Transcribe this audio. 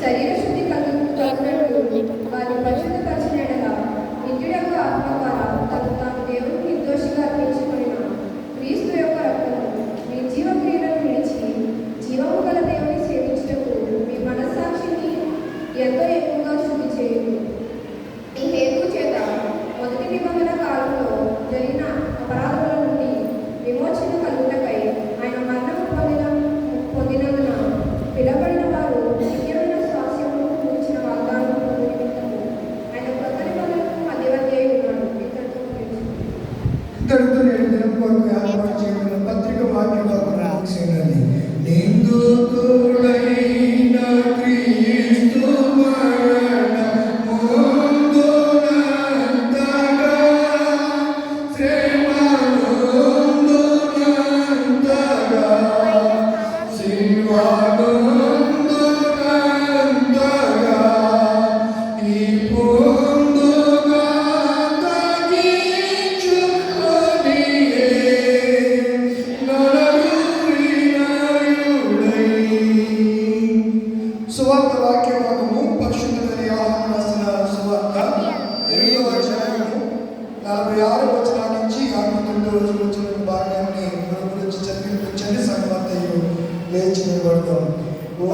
ശരീരശുദ്ധി じゃ、本。తర్వాత వాక్య భాగము పరిశుద్ధమైన ఆహారం రాసిన సువార్త. ఎనిమిదవ అధ్యాయము నలభై ఆరు వచనం నుంచి యాభై తొమ్మిది రోజుల వచ్చిన భాగాన్ని గురించి చదివించండి సమర్థయ్యం లేచి నిలబడతాం ఓ